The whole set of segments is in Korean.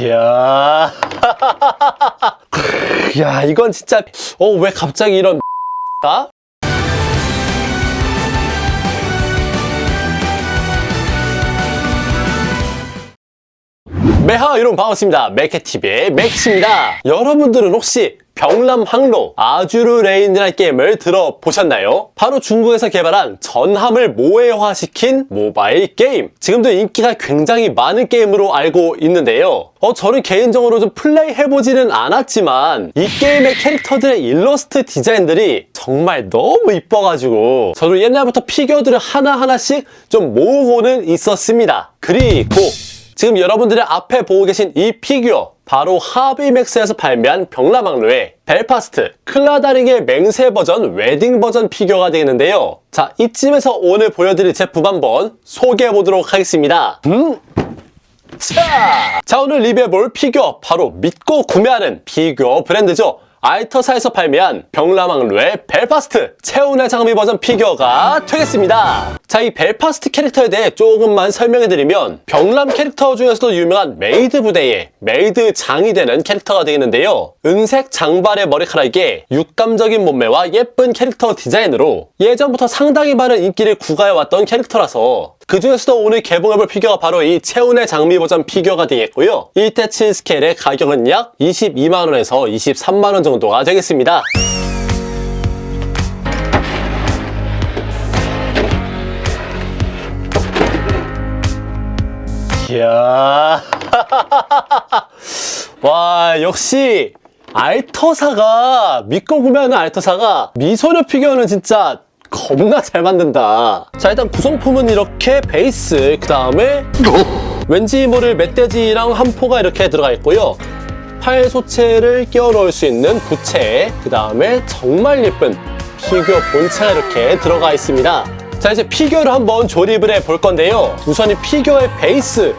이야. 야, 이건 진짜, 어, 왜 갑자기 이런, 아? 매하 여러분 반갑습니다. 맥케TV의 맥시입니다. 여러분들은 혹시 병람 항로 아주르 레인이라는 게임을 들어보셨나요? 바로 중국에서 개발한 전함을 모해화시킨 모바일 게임. 지금도 인기가 굉장히 많은 게임으로 알고 있는데요. 어, 저는 개인적으로 좀 플레이 해보지는 않았지만 이 게임의 캐릭터들의 일러스트 디자인들이 정말 너무 이뻐가지고 저도 옛날부터 피규어들을 하나하나씩 좀 모으고는 있었습니다. 그리고 지금 여러분들의 앞에 보고 계신 이 피규어 바로 하비맥스에서 발매한 병라망루의 벨파스트 클라다링의 맹세 버전 웨딩 버전 피규어가 되겠는데요. 자 이쯤에서 오늘 보여드릴 제품 한번 소개해 보도록 하겠습니다. 음? 자, 자 오늘 리뷰해볼 피규어 바로 믿고 구매하는 피규어 브랜드죠 알터사에서 발매한 병라망루의 벨파스트 체온의 장미 버전 피규어가 되겠습니다. 자, 이 벨파스트 캐릭터에 대해 조금만 설명해드리면 병람 캐릭터 중에서도 유명한 메이드 부대의 메이드 장이 되는 캐릭터가 되겠는데요. 은색 장발의 머리카락에 육감적인 몸매와 예쁜 캐릭터 디자인으로 예전부터 상당히 많은 인기를 구가해왔던 캐릭터라서 그 중에서도 오늘 개봉해볼 피규어가 바로 이 체온의 장미 버전 피규어가 되겠고요. 1대7 스케일의 가격은 약 22만원에서 23만원 정도가 되겠습니다. 이야. 와, 역시 알터사가 믿고 구매하는 알터사가 미소녀 피규어는 진짜 겁나 잘 만든다. 자, 일단 구성품은 이렇게 베이스, 그 다음에 왠지 모를 멧돼지랑 한포가 이렇게 들어가 있고요. 팔 소체를 끼워 넣을 수 있는 부채, 그 다음에 정말 예쁜 피규어 본체가 이렇게 들어가 있습니다. 자, 이제 피규어를 한번 조립을 해 볼 건데요. 우선 이 피규어의 베이스,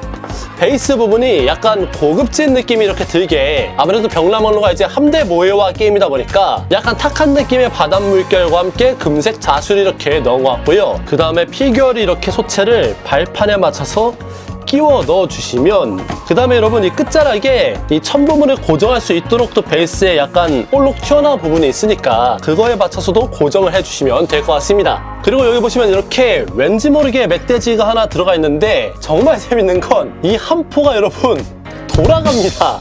베이스 부분이 약간 고급진 느낌이 이렇게 들게 아무래도 병라망로가 이제 함대 모해화 게임이다 보니까 약간 탁한 느낌의 바닷 물결과 함께 금색 자수를 이렇게 넣은 것 같고요. 그 다음에 피규어를 이렇게 소체를 발판에 맞춰서 끼워 넣어 주시면 그 다음에 여러분 이 끝자락에 이 천 부분을 고정할 수 있도록 또 베이스에 약간 볼록 튀어나온 부분이 있으니까 그거에 맞춰서도 고정을 해주시면 될 것 같습니다. 그리고 여기 보시면 이렇게 왠지 모르게 멧돼지가 하나 들어가 있는데 정말 재밌는 건 이 한 포가 여러분 돌아갑니다.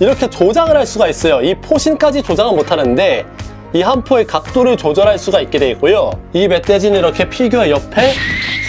이렇게 조작을 할 수가 있어요. 이 포신까지 조작은 못하는데 이 한 포의 각도를 조절할 수가 있게 되어 있고요. 이 멧돼지는 이렇게 피규어 옆에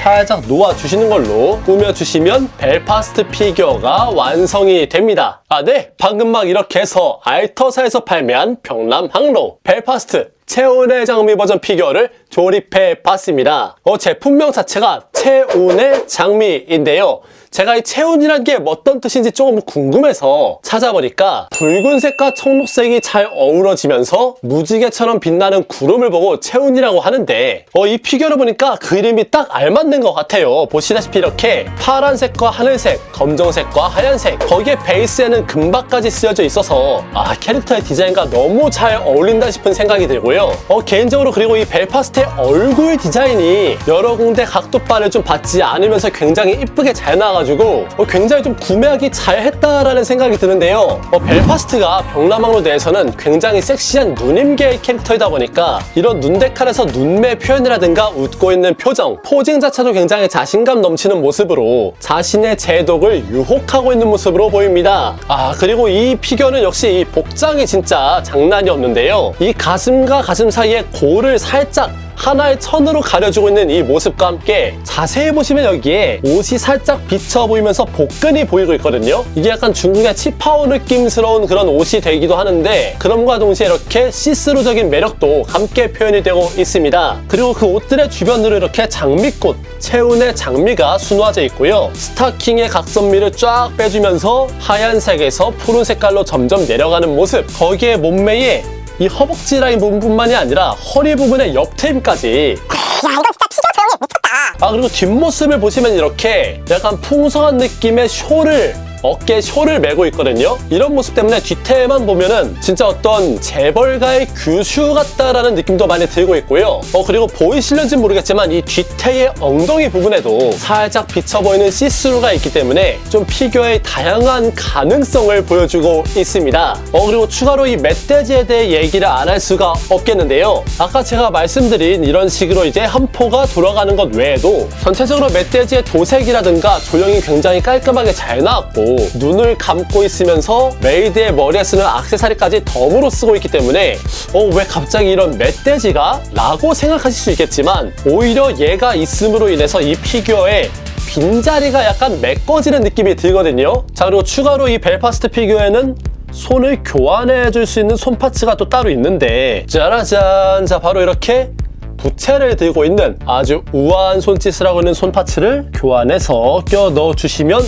살짝 놓아주시는 걸로 꾸며주시면 벨파스트 피규어가 완성이 됩니다. 아, 네. 방금 막 이렇게 해서 알터사에서 발매한 병남 항로 벨파스트 체온의 장미 버전 피규어를 조립해 봤습니다. 어, 제품명 자체가 체온의 장미인데요. 제가 이 체온이란 게 어떤 뜻인지 조금 궁금해서 찾아보니까 붉은색과 청록색이 잘 어우러지면서 무지개처럼 빛나는 구름을 보고 체온이라고 하는데 어, 이 피규어를 보니까 그 이름이 딱 알맞는 것 같아요. 보시다시피 이렇게 파란색과 하늘색, 검정색과 하얀색 거기에 베이스에는 금박까지 쓰여져 있어서 아 캐릭터의 디자인과 너무 잘 어울린다 싶은 생각이 들고요. 어, 개인적으로 그리고 이 벨파스트의 얼굴 디자인이 여러 군데 각도빨을 좀 받지 않으면서 굉장히 이쁘게 잘 나와가지고 어, 굉장히 좀 구매하기 잘했다라는 생각이 드는데요. 어, 벨파스트가 병라망로 내에서는 굉장히 섹시한 누님계의 캐릭터이다 보니까 이런 눈데칼에서 눈매 표현이라든가 웃고 있는 표정, 포징 자체도 굉장히 자신감 넘치는 모습으로 자신의 제독을 유혹하고 있는 모습으로 보입니다. 아 그리고 이 피규어는 역시 이 복장이 진짜 장난이 없는데요. 이 가슴과 가슴 사이에 골을 살짝 하나의 천으로 가려주고 있는 이 모습과 함께 자세히 보시면 여기에 옷이 살짝 비쳐 보이면서 복근이 보이고 있거든요. 이게 약간 중국의 치파오 느낌스러운 그런 옷이 되기도 하는데 그럼과 동시에 이렇게 시스루적인 매력도 함께 표현이 되고 있습니다. 그리고 그 옷들의 주변으로 이렇게 장미꽃, 체운의 장미가 순화져 있고요. 스타킹의 각선미를 쫙 빼주면서 하얀색에서 푸른 색깔로 점점 내려가는 모습. 거기에 몸매에 이 허벅지 라인 부분뿐만이 아니라 허리 부분의 옆트임까지. 야 이거 진짜 피규어 조형이 미쳤다. 아 그리고 뒷모습을 보시면 이렇게 약간 풍성한 느낌의 쇼를 어깨에 쇼를 메고 있거든요. 이런 모습 때문에 뒤태만 보면은 진짜 어떤 재벌가의 규슈 같다라는 느낌도 많이 들고 있고요. 어 그리고 보이실는지 모르겠지만 이 뒤태의 엉덩이 부분에도 살짝 비쳐 보이는 시스루가 있기 때문에 좀 피규어의 다양한 가능성을 보여주고 있습니다. 어 그리고 추가로 이 멧돼지에 대해 얘기를 안 할 수가 없겠는데요. 아까 제가 말씀드린 이런 식으로 이제 한 포가 돌아가는 것 외에도 전체적으로 멧돼지의 도색이라든가 조형이 굉장히 깔끔하게 잘 나왔고 눈을 감고 있으면서 메이드의 머리에 쓰는 악세사리까지 덤으로 쓰고 있기 때문에 어 왜 갑자기 이런 멧돼지가? 라고 생각하실 수 있겠지만 오히려 얘가 있음으로 인해서 이 피규어에 빈자리가 약간 메꿔지는 느낌이 들거든요. 자 그리고 추가로 이 벨파스트 피규어에는 손을 교환해 줄 수 있는 손 파츠가 또 따로 있는데 짜라잔 자 바로 이렇게 부채를 들고 있는 아주 우아한 손짓을 하고 있는 손 파츠를 교환해서 껴 넣어 주시면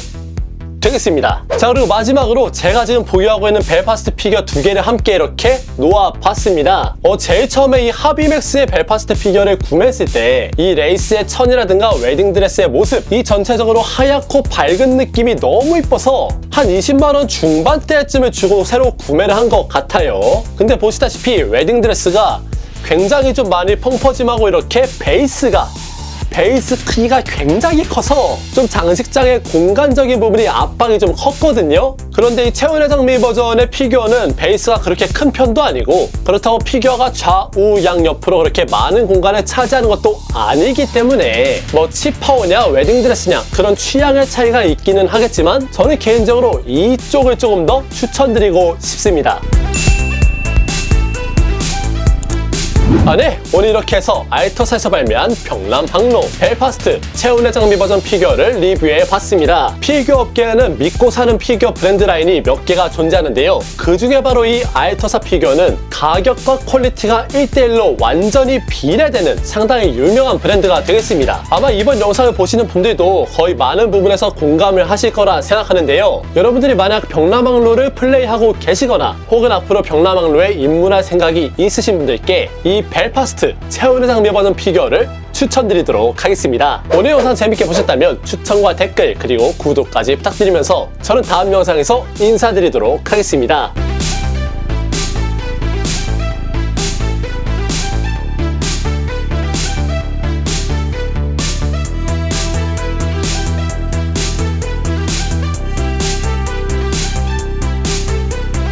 되겠습니다. 자 그리고 마지막으로 제가 지금 보유하고 있는 벨파스트 피규어 두 개를 함께 이렇게 놓아봤습니다. 어 제일 처음에 이 하비맥스의 벨파스트 피규어를 구매했을 때 이 레이스의 천이라든가 웨딩드레스의 모습 이 전체적으로 하얗고 밝은 느낌이 너무 이뻐서 한 20만 원 중반대쯤을 주고 새로 구매를 한 것 같아요. 근데 보시다시피 웨딩드레스가 굉장히 좀 많이 펑퍼짐하고 이렇게 베이스가 베이스 크기가 굉장히 커서 좀 장식장의 공간적인 부분이 압박이 좀 컸거든요. 그런데 이 체온의 장미 버전의 피규어는 베이스가 그렇게 큰 편도 아니고 그렇다고 피규어가 좌우 양 옆으로 그렇게 많은 공간을 차지하는 것도 아니기 때문에 뭐 치파오냐 웨딩드레스냐 그런 취향의 차이가 있기는 하겠지만 저는 개인적으로 이쪽을 조금 더 추천드리고 싶습니다. 아, 네. 오늘 이렇게 해서 알터사에서 발매한 병남 항로 벨파스트 체온의 장미 버전 피규어를 리뷰해 봤습니다. 피규어 업계에는 믿고 사는 피규어 브랜드 라인이 몇 개가 존재하는데요. 그 중에 바로 이 알터사 피규어는 가격과 퀄리티가 1대1로 완전히 비례되는 상당히 유명한 브랜드가 되겠습니다. 아마 이번 영상을 보시는 분들도 거의 많은 부분에서 공감을 하실 거라 생각하는데요. 여러분들이 만약 병남 항로를 플레이하고 계시거나 혹은 앞으로 병남 항로에 입문할 생각이 있으신 분들께 이 벨파스트 체온의 장미 버전 피규어를 추천드리도록 하겠습니다. 오늘 영상 재밌게 보셨다면 추천과 댓글 그리고 구독까지 부탁드리면서 저는 다음 영상에서 인사드리도록 하겠습니다.